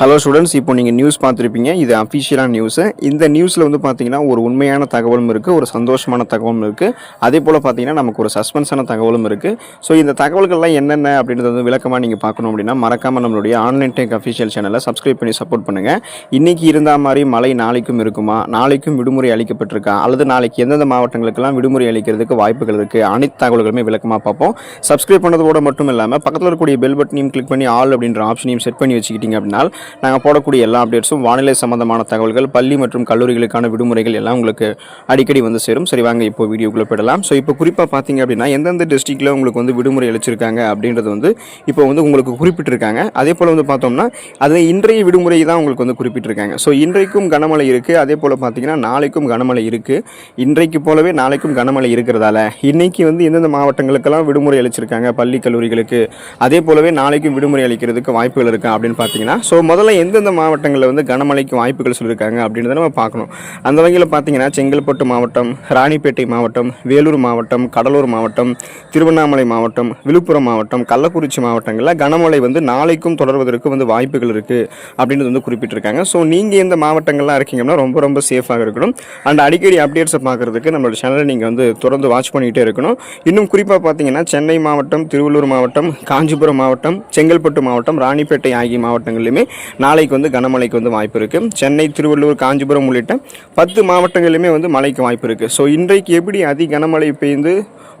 Hello students இப்போ நீங்கள் news பார்த்துருப்பீங்க. இது அஃபிஷியலான நியூஸு இந்த நியூஸில் வந்து பார்த்தீங்கன்னா ஒரு உண்மையான தகவலும் இருக்குது ஒரு சந்தோஷமான தகவலும் இருக்குது அதே போல் பார்த்தீங்கன்னா நமக்கு ஒரு சஸ்பென்ஸான தகவலும் இருக்குது ஸோ இந்த தகவல்கள்லாம் என்னென்ன அப்படின்றத வந்து விளக்கமாக நீங்கள் பார்க்கணும் அப்படின்னா மறக்காமல் நம்மளுடைய ஆன்லைன் டெக் அஃபிஷியல் சேனலை சப்ஸ்கிரைப் பண்ணி சப்போர்ட் பண்ணுங்கள் இன்றைக்கி இருந்தால் மாதிரி மழை நாளைக்கும் இருக்குமா? நாளைக்கும் விடுமுறை அளிக்கப்பட்டிருக்கா? அல்லது நாளைக்கு எந்தெந்த மாவட்டங்களுக்கெல்லாம் விடுமுறை அளிக்கிறதுக்கு வாய்ப்புகள் இருக்குது அனைத்து தகவல்களுமே விளக்கமாக பார்ப்போம். சப்ஸ்கிரைப் பண்ணதோட மட்டும் இல்லாமல் பக்கத்தில் இருக்கக்கூடிய பெல் பட்டனையும் கிளிக் பண்ணி ஆல் அப்படின்ற ஆப்ஷனையும் செட் பண்ணி வச்சுக்கிட்டிங்க அப்படின்னா நாங்கள் போடக்கூடிய எல்லா அப்டேட்ஸும் வானிலை சம்பந்தமான தகவல்கள் பள்ளி மற்றும் கல்லூரிகளுக்கான விடுமுறைகள் எல்லாம் உங்களுக்கு அடிக்கடி வந்து சேரும். சரி வாங்க இப்போ வீடியோக்குள்ளே போயிடலாம். ஸோ இப்போ குறிப்பாக பார்த்தீங்க அப்படின்னா எந்தெந்த டிஸ்ட்ரிக்டில் உங்களுக்கு வந்து விடுமுறை அளிச்சிருக்காங்க அப்படின்றது வந்து இப்போ வந்து உங்களுக்கு குறிப்பிட்டிருக்காங்க. அதே போல் வந்து பார்த்தோம்னா அது இன்றைய விடுமுறை தான் உங்களுக்கு வந்து குறிப்பிட்டிருக்காங்க. ஸோ இன்றைக்கும் கனமழை இருக்குது அதே போல் பார்த்தீங்கன்னா நாளைக்கும் கனமழை இருக்குது இன்றைக்கு போலவே நாளைக்கும் கனமழை இருக்கிறதால இன்றைக்கி வந்து எந்தெந்த மாவட்டங்களுக்கெல்லாம் விடுமுறை அளிச்சிருக்காங்க? பள்ளி கல்லூரிகளுக்கு. அதே போலவே நாளைக்கும் விடுமுறை அளிக்கிறதுக்கு வாய்ப்புகள் இருக்கா? அப்படின்னு பார்த்தீங்கன்னா ஸோ முதல்ல எந்தெந்த மாவட்டங்களில் வந்து கனமழைக்கு வாய்ப்புகள் சொல்லியிருக்காங்க அப்படின்றத நம்ம பார்க்கணும். அந்த வகையில் பார்த்தீங்கன்னா செங்கல்பட்டு மாவட்டம் ராணிப்பேட்டை மாவட்டம் வேலூர் மாவட்டம் கடலூர் மாவட்டம் திருவண்ணாமலை மாவட்டம் விழுப்புரம் மாவட்டம் கள்ளக்குறிச்சி மாவட்டங்களில் கனமழை வந்து நாளைக்கும் தொடர்வதற்கு வந்து வாய்ப்புகள் இருக்குது அப்படின்றது வந்து குறிப்பிட்டிருக்காங்க. ஸோ நீங்கள் எந்த மாவட்டங்கள்லாம் இருக்கீங்கன்னா ரொம்ப ரொம்ப சேஃபாக இருக்கணும். அண்ட் அடிக்கடி அப்டேட்ஸை பார்க்குறதுக்கு நம்மளோட சேனலை நீங்கள் வந்து தொடர்ந்து வாட்ச் பண்ணிகிட்டே இருக்கணும். இன்னும் குறிப்பாக பார்த்தீங்கன்னா சென்னை மாவட்டம் திருவள்ளூர் மாவட்டம் காஞ்சிபுரம் மாவட்டம் செங்கல்பட்டு மாவட்டம் ராணிப்பேட்டை ஆகிய மாவட்டங்களிலுமே நாளைக்கு வந்து கனமழைக்கு வந்து வாய்ப்பு இருக்குது சென்னை திருவள்ளூர் காஞ்சிபுரம் உள்ளிட்ட பத்து மாவட்டங்களிலுமே வந்து மழைக்கு வாய்ப்பு இருக்குது ஸோ இன்றைக்கு எப்படி அதி கனமழை பெய்ந்து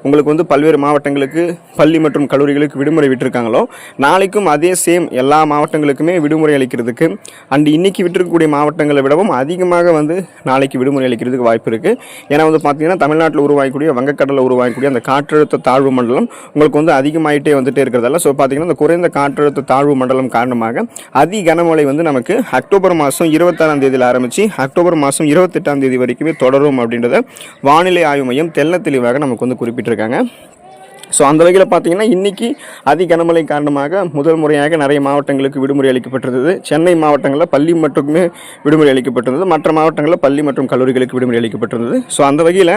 உங்களுக்கு வந்து பல்வேறு மாவட்டங்களுக்கு பள்ளி மற்றும் கல்லூரிகளுக்கு விடுமுறை விட்டுருக்காங்களோ நாளைக்கும் அதே சேம் எல்லா மாவட்டங்களுக்குமே விடுமுறை அளிக்கிறதுக்கு அண்ட் இன்றைக்கி விட்டிருக்கக்கூடிய மாவட்டங்களை விடவும் அதிகமாக வந்து நாளைக்கு விடுமுறை அளிக்கிறதுக்கு வாய்ப்பு இருக்குது ஏன்னா வந்து பார்த்தீங்கன்னா தமிழ்நாட்டில் உருவாகக்கூடிய வங்கக்கடலில் உருவாகக்கூடிய அந்த காற்றழுத்த தாழ்வு மண்டலம் உங்களுக்கு வந்து அதிகமாகிட்டே வந்துட்டே இருக்கிறதால ஸோ பார்த்தீங்கன்னா அந்த குறைந்த காற்றழுத்த தாழ்வு மண்டலம் காரணமாக அதிக கனமழை வந்து நமக்கு அக்டோபர் மாதம் இருபத்தாறாம் தேதியில் ஆரம்பித்து அக்டோபர் மாதம் இருபத்தெட்டாம் தேதி வரைக்குமே தொடரும் அப்படின்றத வானிலை ஆய்வு மையம் தெல்ல தெளிவாக நமக்கு வந்து குறிப்பிட்டிருக்காங்க. ஸோ அந்த வகையில் பார்த்தீங்கன்னா இன்றைக்கி அதி கனமழை காரணமாக முதல் முறையாக நிறைய மாவட்டங்களுக்கு விடுமுறை அளிக்கப்பட்டிருந்தது. சென்னை மாவட்டங்களில் பள்ளி மட்டுமே விடுமுறை அளிக்கப்பட்டிருந்தது. மற்ற மாவட்டங்களில் பள்ளி மற்றும் கல்லூரிகளுக்கு விடுமுறை அளிக்கப்பட்டிருந்தது. ஸோ அந்த வகையில்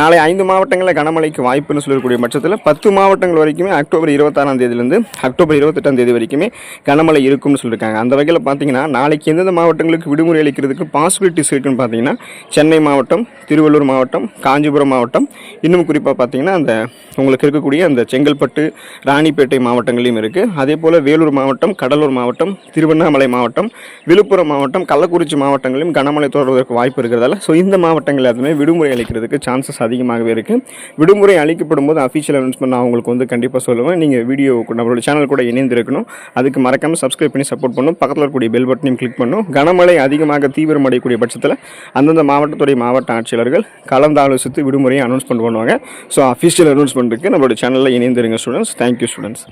நாளை ஐந்து மாவட்டங்களில் கனமழைக்கு வாய்ப்புன்னு சொல்லக்கூடிய பட்சத்தில் பத்து மாவட்டங்கள் வரைக்குமே அக்டோபர் இருபத்தாறாம் தேதியிலேருந்து அக்டோபர் இருபத்தெட்டாம் தேதி வரைக்குமே கனமழை இருக்கும்னு சொல்லியிருக்காங்க அந்த வகையில் பார்த்தீங்கன்னா நாளைக்கு எந்தெந்த மாவட்டங்களுக்கு விடுமுறை அளிக்கிறதுக்கு பாசிபிலிட்டிஸ் இருக்குன்னு பார்த்தீங்கன்னா சென்னை மாவட்டம் திருவள்ளூர் மாவட்டம் காஞ்சிபுரம் மாவட்டம் இன்னும் குறிப்பாக பார்த்தீங்கன்னா அந்த உங்களுக்கு இருக்கக்கூடிய அந்த செங்கல்பட்டு ராணிப்பேட்டை மாவட்டங்களையும் இருக்குது அதே போல் வேலூர் மாவட்டம் கடலூர் மாவட்டம் திருவண்ணாமலை மாவட்டம் விழுப்புரம் மாவட்டம் கள்ளக்குறிச்சி மாவட்டங்களிலும் கனமழை தொடர்வதற்கு வாய்ப்பு இருக்கிறதால ஸோ இந்த மாவட்டங்கள் எல்லாத்துமே விடுமுறை அளிக்கிறதுக்கு சான்சஸ் அதிகமாகவே இருக்குது விடுமுறை அளிக்கப்படும் போது அஃபிஷியல் அனௌன்ஸ்மெண்ட் நான் உங்களுக்கு வந்து கண்டிப்பாக சொல்லுவேன். நீங்கள் வீடியோ நம்மளோட சேனல் கூட இணைந்திருக்கணும். அதுக்கு மறக்காமல் சப்ஸ்கிரைப் பண்ணி சப்போர்ட் பண்ணும் பக்கத்தில் இருக்கக்கூடிய பெல் பட்டனையும் கிளிக் பண்ணும் கனமழை அதிகமாக தீவிரமடையக்கூடிய பட்சத்தில் அந்தந்த மாவட்டத்துடைய மாவட்ட ஆட்சியாளர்கள் கலந்து ஆலோசித்து விடுமுறையை அனௌன்ஸ்மெண்ட் பண்ணுவாங்க. ஸோ அஃபிஷியல் அனௌன்ஸ்மெண்ட்டுக்கு நம்மளோட சேனலில் இணைந்திருங்க ஸ்டூடெண்ட்ஸ் தேங்க்யூ ஸ்டூடெண்ட்ஸ்